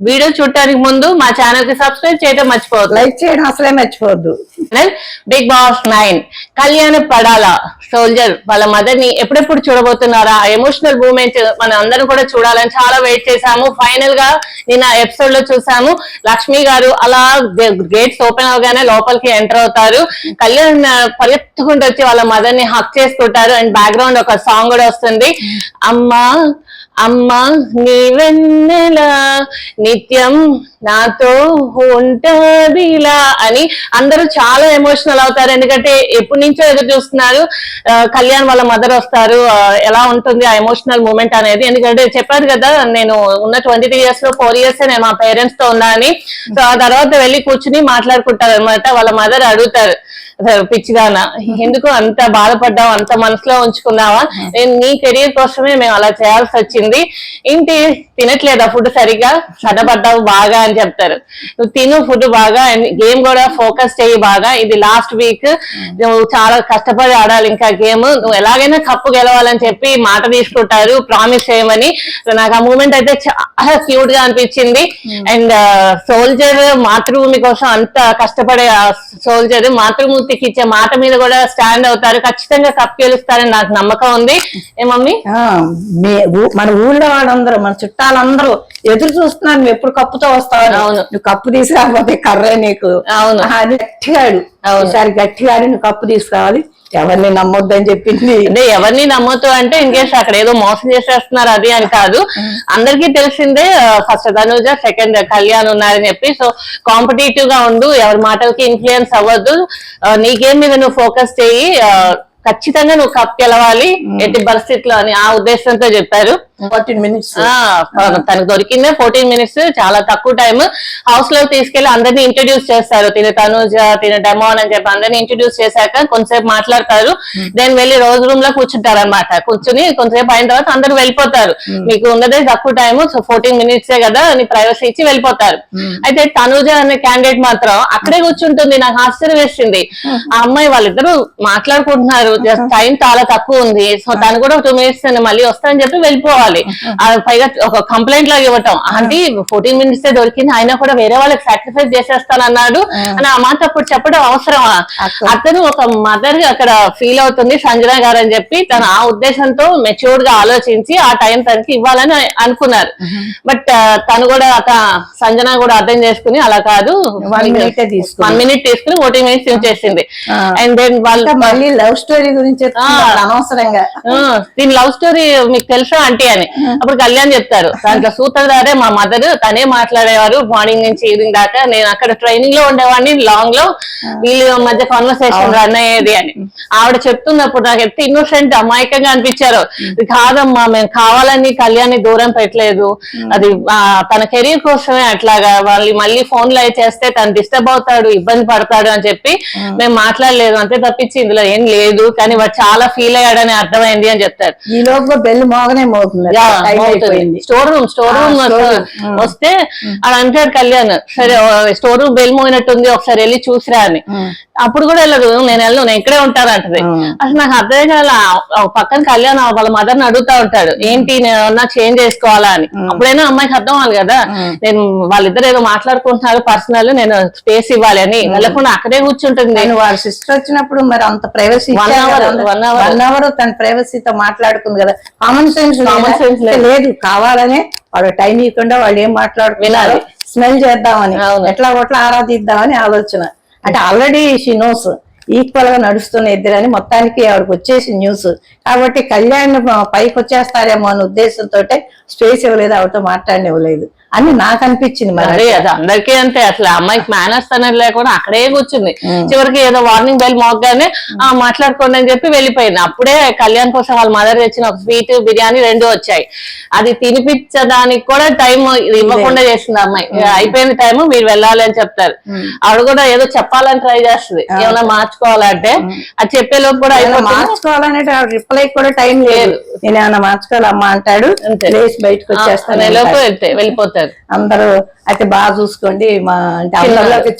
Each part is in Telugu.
వీడియో చూడటానికి ముందు మా ఛానల్కి సబ్స్క్రైబ్ చేయడం మర్చిపోవద్దు. లైక్ చేయడం అసలే మర్చిపోవద్దు. Bigg Boss nine Kalyan Padala soldier వాళ్ళ మదర్ని ఎప్పుడెప్పుడు చూడబోతున్నారా? ఎమోషనల్ మూమెంట్ మన అందరం కూడా చూడాలని చాలా వెయిట్ చేశాము. ఫైనల్గా నిన్న ఎపిసోడ్లో చూసాము లక్ష్మి గారు అలా గేట్స్ ఓపెన్ అవగానే లోపలికి ఎంటర్ అవుతారు. కళ్యాణ్ పరిగెత్తుకుంటూ వచ్చి వాళ్ళ మదర్ని హక్ చేసుకుంటారు. అండ్ బ్యాక్గ్రౌండ్ ఒక సాంగ్ కూడా వస్తుంది. అమ్మా అమ్మ నీవెన్నెల నిత్యం నాతో ఉంటదిలా అని అందరూ చాలా ఎమోషనల్ అవుతారు. ఎందుకంటే ఎప్పటి నుంచో ఎదురు చూస్తున్నారు. కళ్యాణ్ వాళ్ళ మదర్ వస్తారు. ఎలా ఉంటుంది ఆ ఎమోషనల్ మూమెంట్ అనేది. ఎందుకంటే చెప్పారు కదా నేను ఉన్న ట్వంటీ త్రీ ఇయర్స్లో ఫోర్ ఇయర్స్ నేను మా పేరెంట్స్తో ఉన్నా అని. సో ఆ తర్వాత వెళ్ళి కూర్చుని మాట్లాడుకుంటారు అనమాట వాళ్ళ మదర్ అడుగుతారు. అసలు పిచ్చిదానా ఎందుకు అంత బాధపడ్డావు? అంత మనసులో ఉంచుకున్నావా? నేను నీ కెరీర్ కోసమే మేము అలా చేయాల్సి వచ్చింది. ఏంటి? తినట్లేదా ఫుడ్ సరిగా సన్నపడ్డావు బాగా అని. చెప్తారు. నువ్వు తిను ఫుడ్ బాగా గేమ్ కూడా ఫోకస్ చేయి బాగా. ఇది లాస్ట్ వీక్. నువ్వు చాలా కష్టపడి ఆడాలి ఇంకా గేమ్. నువ్వు ఎలాగైనా కప్పు గెలవాలని చెప్పి మాట తీసుకుంటారు. ప్రామిస్ చేయమని. సో నాకు ఆ మూమెంట్ అయితే చాలా క్యూట్గా అనిపించింది. అండ్ సోల్జర్ మాతృభూమి కోసం అంత కష్టపడే సోల్జర్ మాతృమూర్తికి ఇచ్చే మాట మీద కూడా స్టాండ్ అవుతారు. ఖచ్చితంగా కప్పు గెలుస్తారని నాకు నమ్మకం ఉంది. ఏ మమ్మీ? మన ఊళ్ళో వాళ్ళందరూ మన చుట్టాలందరూ ఎదురు చూస్తున్నారు. ఎప్పుడు కప్పుతో వస్తావు? అవును. నువ్వు కప్పు తీసుకురాకపోతే కర్రే నీకు. అవును. అని గట్టిగా ఆడు అవును. ఈసారి గట్టిగా ఆడి నువ్వు కప్పు తీసుకురావాలి. ఎవరిని నమ్మొద్దని చెప్పింది. అంటే ఎవరిని నమ్మొద్దు అంటే ఇంకేస్ అక్కడ ఏదో మోసం చేసేస్తున్నారు అది అని కాదు. అందరికీ తెలిసిందే ఫస్ట్ తనుజ సెకండ్ కళ్యాణ్ ఉన్నారని చెప్పి. సో కాంపిటేటివ్గా ఉండు ఎవరి మాటలకి ఇన్ఫ్లుయెన్స్ అవ్వద్దు. ఆ, నీ గేమ్ మీద నువ్వు ఫోకస్ చేయి. ఖచ్చితంగా నువ్వు కప్ గెలవాలి ఎట్టి పరిస్థితిలో అని ఆ ఉద్దేశంతో చెప్పారు. Fourteen minutes. ఆ తనకు దొరికిందే ఫోర్టీన్ మినిట్స్ చాలా తక్కువ టైం హౌస్లో తీసుకెళ్ళి అందరినీ ఇంట్రడ్యూస్ చేస్తారు. తిన తనుజ తిన డెమోన్ అని చెప్పి అందరినీ ఇంట్రడ్యూస్ చేశాక కొంతసేపు మాట్లాడతారు. దెన్ వెళ్ళి రోజు రూమ్లో కూర్చుంటారు అనమాట కూర్చుని కొంతసేపు అయిన తర్వాత అందరూ వెళ్ళిపోతారు. మీకు ఉన్నదే తక్కువ టైం సో ఫోర్టీన్ మినిట్స్ కదా అని ప్రైవసీ ఇచ్చి వెళ్ళిపోతారు. అయితే తనుజ అనే క్యాండిడేట్ మాత్రం అక్కడే కూర్చుంటుంది. నాకు ఆశ్చర్యం వేసింది. ఆ అమ్మాయి వాళ్ళిద్దరూ మాట్లాడుకుంటున్నారు. టైం చాలా తక్కువ ఉంది. సో తను కూడా టూ మినిట్స్ మళ్ళీ వస్తానని చెప్పి వెళ్ళిపోవాలి ఆ పైగా ఒక కంప్లైంట్ లాగా ఇవ్వటం. ఆంటీ ఫోర్టీన్ మినిట్స్ దొరికింది. అయినా కూడా వేరే వాళ్ళకి సాక్రిఫైస్ చేసేస్తానన్నాడు. అని ఆ మాట అప్పుడు చెప్పడం అవసరమా అతను ఒక మదర్ అక్కడ ఫీల్ అవుతుంది సంజన గారు అని చెప్పి తను ఆ ఉద్దేశంతో మెచ్యూర్డ్గా ఆలోచించి ఆ టైం తనకి ఇవ్వాలని అనుకున్నారు. బట్ తను కూడా సంజన కూడా అర్థం చేసుకుని అలా కాదు. వన్ మినిట్ తీసుకుని ఫోర్టీన్ మినిట్స్ యూజ్ చేసింది. అండ్ దెన్ వాళ్ళు మళ్ళీ లవ్ స్టోరీ గురించి. అనవసరంగా. దీని లవ్ స్టోరీ మీకు తెలుసా ఆంటీ? అని. అప్పుడు కళ్యాణ్ చెప్తారు దాంట్లో సూత్రధారే మా మదర్ తనే మాట్లాడేవారు మార్నింగ్ నుంచి ఈవినింగ్ దాకా. నేను అక్కడ ట్రైనింగ్లో ఉండేవాడిని లాంగ్లో వీళ్ళ మధ్య కాన్వర్సేషన్ రన్ అయ్యేది అని. ఆవిడ చెప్తున్నప్పుడు నాకు ఎంత ఇన్నోసెంట్ అమాయకంగా అనిపించారు. కాదమ్మా మేము కావాలని కళ్యాణ్ దూరం పెట్టలేదు. అది తన కెరీర్ కోసమే అట్లాగా. వాళ్ళు మళ్ళీ ఫోన్లో చేస్తే తను డిస్టర్బ్ అవుతాడు ఇబ్బంది పడతాడు అని చెప్పి మేము మాట్లాడలేదు. అంతే తప్పించి ఇందులో ఏం లేదు. కానీ వాడు చాలా ఫీల్ అయ్యాడని అర్థమైంది అని చెప్తారు. ఈ లోపు బెల్ మోగనే మోగుతుంది. Store room store room. వస్తే. అలా అంటాడు కళ్యాణ్ సరే స్టోర్ రూమ్ బెల్ మోగినట్టుంది ఒకసారి వెళ్ళి చూసిరా అని. అప్పుడు కూడా వెళ్ళదు. నేను వెళ్ళను నేను ఇక్కడే ఉంటాను అంటది. అసలు నాకు అర్థం కాల ఆ పక్కన కళ్యాణ్ వాళ్ళ మదర్ని అడుగుతా ఉంటాడు. ఏంటి నేను చేంజ్ చేసుకోవాలా అని. అప్పుడైనా అమ్మాయికి అర్థం అవ్వాలి కదా. నేను వాళ్ళిద్దరు ఏదో మాట్లాడుకుంటున్నారు పర్సనల్ నేను స్పేస్ ఇవ్వాలి అని. వెళ్ళకుండా అక్కడే కూర్చుంటుంది. నేను వాళ్ళ సిస్టర్ వచ్చినప్పుడు మరి అంత privacy One hour, one hour. One hour తన ప్రైవసీతో మాట్లాడుకుంది కదా. కామన్ సెన్స్ Common sense లేదు. కావాలనే వాడు టైం ఇవ్వకుండా వాళ్ళు ఏం మాట్లాడుకున్నారు వినాలి. స్మెల్ చేద్దామని. ఎట్లా కొట్లా ఆరాధిద్దామని ఆలోచన. అంటే ఆల్రెడీ షీ నోస్ ఈక్వల్గా నడుస్తున్న ఇద్దరని మొత్తానికి ఆవిడకి వచ్చేసి న్యూస్ కాబట్టి కళ్యాణ్ పైకి వచ్చేస్తారేమో అనే ఉద్దేశంతో స్పేస్ ఇవ్వలేదు ఆవిడతో మాట్లాడనివ్వలేదు. అని నాకు అనిపించింది మరి అదే అది అందరికీ అంతే. అసలు అమ్మాయికి మేనర్స్ అనేది లేకుండా అక్కడే కూర్చుంది. చివరికి ఏదో వార్నింగ్ బెల్ మోగ్గానే ఆ మాట్లాడుకోండి అని చెప్పి వెళ్ళిపోయింది. అప్పుడే కళ్యాణ్ కోసం వాళ్ళ మదర్ తెచ్చిన ఒక స్వీట్ బిర్యానీ రెండు వచ్చాయి. అది తినిపించడానికి కూడా టైం ఇవ్వకుండా చేసింది అమ్మాయి. ఇక అయిపోయింది టైం మీరు వెళ్ళాలి అని చెప్తారు. ఆవిడ కూడా ఏదో చెప్పాలని ట్రై చేస్తుంది. ఏమైనా మార్చుకోవాలంటే అది చెప్పే లోపు కూడా మార్చుకోవాలంటే రిప్లై కూడా టైం లేదు. నేను ఏమైనా మార్చుకోవాలమ్మా అంటాడు. బయటకు వచ్చేస్తాను లోపు వెళ్ళిపోతారు. అందరూ అయితే బాగా చూసుకోండి మా అంటే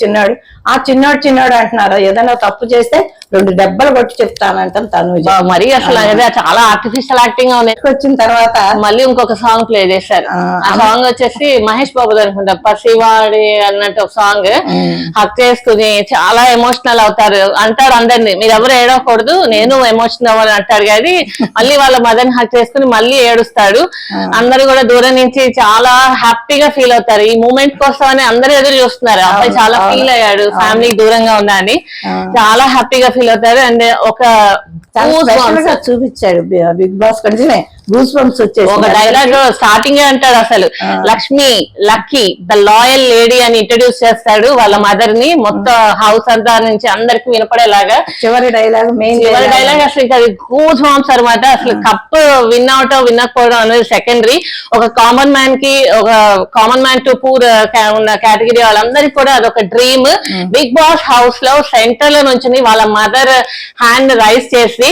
చిన్నాడు. ఆ చిన్నోడు చిన్నోడు అంటున్నారు. ఏదైనా తప్పు చేస్తే రెండు దెబ్బలు కొట్టి చెప్తానంటాం తనుజ. బా, మరీ అసలు అదే చాలా ఆర్టిఫిషియల్ యాక్టింగ్గా వచ్చిన తర్వాత మళ్ళీ ఇంకొక సాంగ్ ప్లే చేశారు. ఆ, సాంగ్ వచ్చేసి మహేష్ బాబు అనుకుంటా పసివాడి అన్నట్టు ఒక సాంగ్ హక్ చేసుకుని చాలా ఎమోషనల్ అవుతారు. అంటారు అందరినీ. మీరు ఎవరు ఏడవకూడదు. నేను ఎమోషనల్ అవ్వాలి అంటాడు కానీ మళ్ళీ వాళ్ళ మదర్ హక్ చేసుకుని మళ్ళీ ఏడుస్తాడు. అందరూ కూడా దూరం నుంచి చాలా హ్యాపీగా ఫీల్ అవుతారు. ఈ మూమెంట్ కోసం అని అందరూ ఎదురు చూస్తున్నారు. అబ్బాయి చాలా. ఫీల్ అయ్యాడు. ఫ్యామిలీకి దూరంగా ఉన్నా. చాలా హ్యాపీగా ఫీల్ అవుతారు అండ్ ఒక చూపించాడు బి- బిగ్ బాస్ కంటే గూస్ బంప్స్ వచ్చేసి ఒక డైలాగ్ స్టార్టింగ్ అంటాడు అసలు. Lakshmi lucky the loyal lady అని ఇంట్రడ్యూస్ చేస్తాడు వాళ్ళ మదర్ని. మొత్తం హౌస్ అంతా నుంచి అందరికి వినపడేలాగా. చివరి డైలాగ్ మెయిన్ చివరి డైలాగ్ అసలు ఇంకా గూజ్ బాంబ్స్ అనమాట అసలు కప్ విన్ అవుట్ వినకపోవడం అనేది సెకండరీ ఒక కామన్ మ్యాన్కి ఒక కామన్ మ్యాన్ టు పూర్ ఉన్న కేటగిరీ వాళ్ళందరికీ కూడా అదొక డ్రీమ్ బిగ్ బాస్ హౌస్లో సెంటర్లో నుంచి వాళ్ళ మదర్ హ్యాండ్ రైస్ చేసి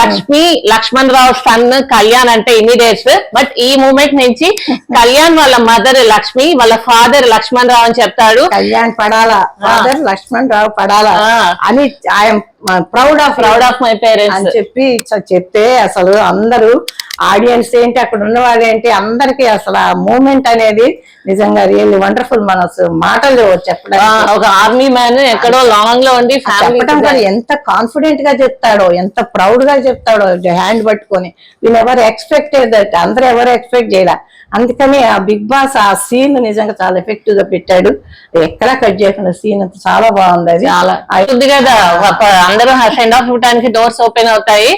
లక్ష్మి లక్ష్మణ్ రావు సన్ కళ్యాణ్ అంటే ఇమీడియట్స్ బట్ ఈ మూమెంట్ నుంచి కళ్యాణ్ వాళ్ళ మదర్ లక్ష్మి వాళ్ళ ఫాదర్ లక్ష్మణ్ రావు అని చెప్తాడు. కళ్యాణ్ పడాలా? ఫాదర్ లక్ష్మణ్ రావు పడాలా. అని I'm proud of proud of my అని పేరెంట్స్ చెప్పి చ- చెప్తే అసలు అందరూ ఆడియన్స్ ఏంటి అక్కడ ఉన్న ఏంటి అందరికి అసలు ఆ మూమెంట్ అనేది నిజంగా రియల్లీ వండర్ఫుల్ మన అసలు మాటలు చెప్పడానికి. ఒక ఆర్మీ మ్యాన్ ఎక్కడో లాంగ్లో ఉండి చెప్పడం కూడా ఎంత కాన్ఫిడెంట్గా చెప్తాడో ఎంత ప్రౌడ్గా చెప్తాడో హ్యాండ్ పట్టుకొని. వీళ్ళు ఎవరు ఎక్స్పెక్టెడ్ దట్ అందరూ ఎవరు ఎక్స్పెక్ట్ చేయలే? అందుకని ఆ బిగ్ బాస్ ఆ సీన్ నిజంగా చాలా ఎఫెక్టివ్గా పెట్టాడు. ఎక్కడా కట్ చేయకుండా సీన్ అంతా చాలా బాగుంది అది. చాలా. ఉంది కదా. అందరూ సెండ్ ఆఫ్ ఇవ్వడానికి డోర్స్ ఓపెన్ అవుతాయి.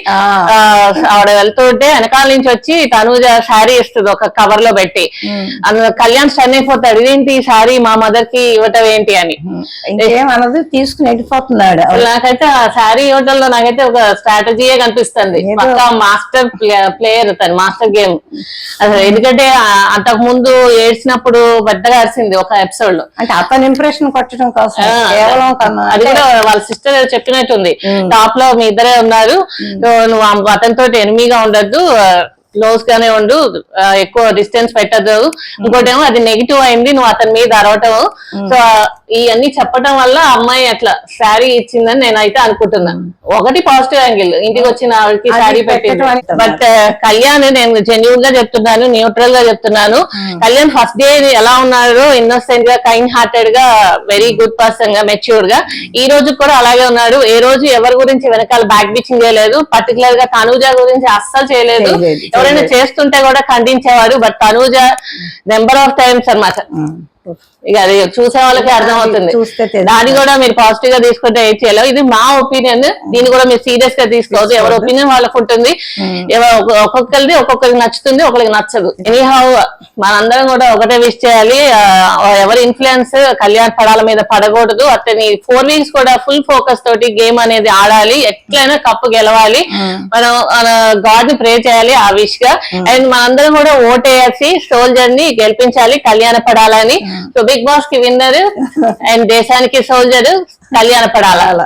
ఆవిడ వెళ్తుంటే వెనకాల నుంచి వచ్చి తనూజ శారీ ఇస్తుంది ఒక కవర్లో పెట్టి. అందులో కళ్యాణ్ స్టన్ అయిపోతాడు. ఇదేంటి ఈ శారీ మా మదర్కి ఇవ్వటం ఏంటి అని. అనదు. తీసుకుని వెళ్ళిపోతున్నాడు నాకైతే ఆ శారీ ఇవ్వటంలో నాకైతే ఒక స్ట్రాటజీయే కనిపిస్తుంది. మాస్టర్ ప్లేయర్ తను మాస్టర్ గేమ్ అసలు ఎందుకంటే ఆ, అంతకు ముందు ఏడ్చినప్పుడు పెద్దగా అరిసింది ఒక ఎపిసోడ్లో. అంటే అతని ఇంప్రెషన్ కొట్టడం కోసం కేవలం అది. కూడా వాళ్ళ సిస్టర్ చెప్పినట్టుంది. టాప్లో మీ ఇద్దరే ఉన్నారు. సో నువ్వు అతనితో ఎనిమిగా ఉండద్దు క్లోజ్ గానే ఉండు ఎక్కువ డిస్టెన్స్ పెట్టద్దు. ఇంకోటేమో అది నెగిటివ్ అయింది నువ్వు అతని మీద అరవటం. సో ఇవన్నీ చెప్పడం వల్ల అమ్మాయి అట్లా శారీ ఇచ్చిందని నేనైతే అనుకుంటున్నాను. ఒకటి పాజిటివ్ యాంగిల్ ఇంటికి వచ్చిన ఆవిడకి శారీ పెట్టింది. బట్ కళ్యాణ్ నేను జెన్యున్గా చెప్తున్నాను న్యూట్రల్గా చెప్తున్నాను. కళ్యాణ్ ఫస్ట్ డే ఎలా ఉన్నాడు ఇన్నోసెంట్గా కైండ్ హార్టెడ్గా వెరీ గుడ్ పర్సన్గా మెచ్యూర్గా ఈ రోజు కూడా అలాగే ఉన్నాడు. ఏ రోజు ఎవరి గురించి వెనకాల బ్యాక్ బిచింగ్ చేయలేదు పర్టికులర్గా తనూజ గురించి అస్సలు చేయలేదు. ఎవరైనా. చేస్తుంటే కూడా ఖండించేవాడు but Tanuja number of times అన్నమాట. ఉమ్. ఇక అది చూసే వాళ్ళకి అర్థమవుతుంది. చూస్తే తెలుస్తుంది. దాన్ని కూడా మీరు పాజిటివ్గా తీసుకుంటే ఏం చేయాలి? ఇది మా ఒపీనియన్ దీన్ని కూడా మీరు సీరియస్గా తీసుకోవద్దు. ఎవరి ఒపీనియన్ వాళ్ళకు ఉంటుంది. ఒక్కొక్కరిది ఒక్కొక్కరికి నచ్చుతుంది ఒకరికి నచ్చదు. ఎనీహౌ మనందరం కూడా ఒకటే విష్ చేయాలి. ఎవరి ఇన్ఫ్లుయెన్స్ కళ్యాణ్ పడాల మీద పడకూడదు. అతని ఫోర్ వీక్స్ కూడా ఫుల్ ఫోకస్ తోటి గేమ్ అనేది ఆడాలి. ఎట్లయినా కప్పు గెలవాలి. మనం గాడ్ని ప్రే చేయాలి ఆ విష్గా. అండ్ మనందరం కూడా ఓటేసి సోల్జర్ని గెలిపించాలి కళ్యాణ పడాలని. సో బిగ్ బాస్కి విన్నర్ అండ్ దేశానికి సోల్జర్ కళ్యాణ పడాల. అలా